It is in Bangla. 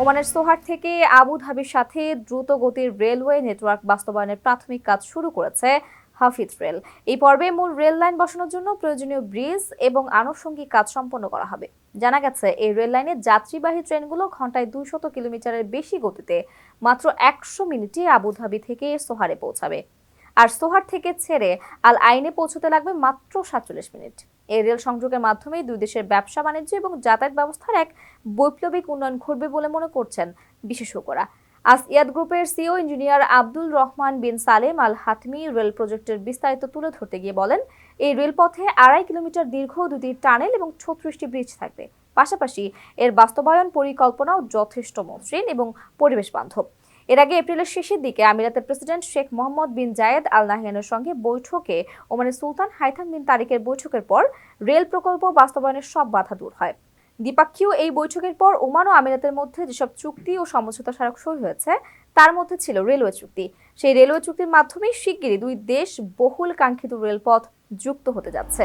ওমানের সোহার থেকে আবুধাবির সাথে দ্রুত গতির রেলওয়ে নেটওয়ার্ক বাস্তবায়নের প্রাথমিক কাজ শুরু করেছে হাফিজ রেল। এই পর্বে মূল রেল লাইন বসানোর জন্য প্রয়োজনীয় ব্রিজ এবং আনুষঙ্গিক কাজ সম্পন্ন করা হবে। জানা গেছে, এই রেল লাইনে যাত্রীবাহী ট্রেনগুলো ঘন্টায় দুইশত কিলোমিটারের বেশি গতিতে মাত্র একশো মিনিটে আবুধাবি থেকে সোহারে পৌঁছাবে। আর সোহার থেকে ছেড়ে আল আইনে পৌঁছতে লাগবে মাত্র সাতচল্লিশ মিনিট। এই রেল সংযোগের মাধ্যমে দুই দেশের ব্যবসা বাণিজ্য এবং যাতায়াত ব্যবস্থার এক বৈপ্লবিক উন্নয়ন ঘটবে বলে মনে করছেন বিশেষজ্ঞরা। আসিয়াদ গ্রুপের CEO engineer Abdul Rahman bin Salem Al Hatmi rail প্রজেক্টের বিস্তারিত তুলে ধরতে গিয়ে বলেন, এই রেলপথে আড়াই কিলোমিটার দীর্ঘ দুটি টানেল এবং ছত্রিশটি ব্রিজ থাকবে। পাশাপাশি এর বাস্তবায়ন পরিকল্পনাও যথেষ্ট মসৃণ এবং পরিবেশ বান্ধব। এর আগে এপ্রিলের শেষের দিকে আমিরাতের president Sheikh Mohammed bin Zayed Al নাহিয়ানের সঙ্গে বৈঠকে ওমানের সুলতান হাইথাম বিন তারিকের বৈঠকের পর রেল প্রকল্প বাস্তবায়নের সব বাধা দূর হয়। দ্বিপাক্ষীয় এই বৈঠকের পর ওমান ও আমিরাতের মধ্যে যেসব চুক্তি ও সমঝোতা স্মারক সই হয়েছে, তার মধ্যে ছিল রেলওয়ে চুক্তি। সেই রেলওয়ে চুক্তির মাধ্যমে শিগগিরই দুই দেশ বহুল কাঙ্ক্ষিত রেলপথ যুক্ত হতে যাচ্ছে।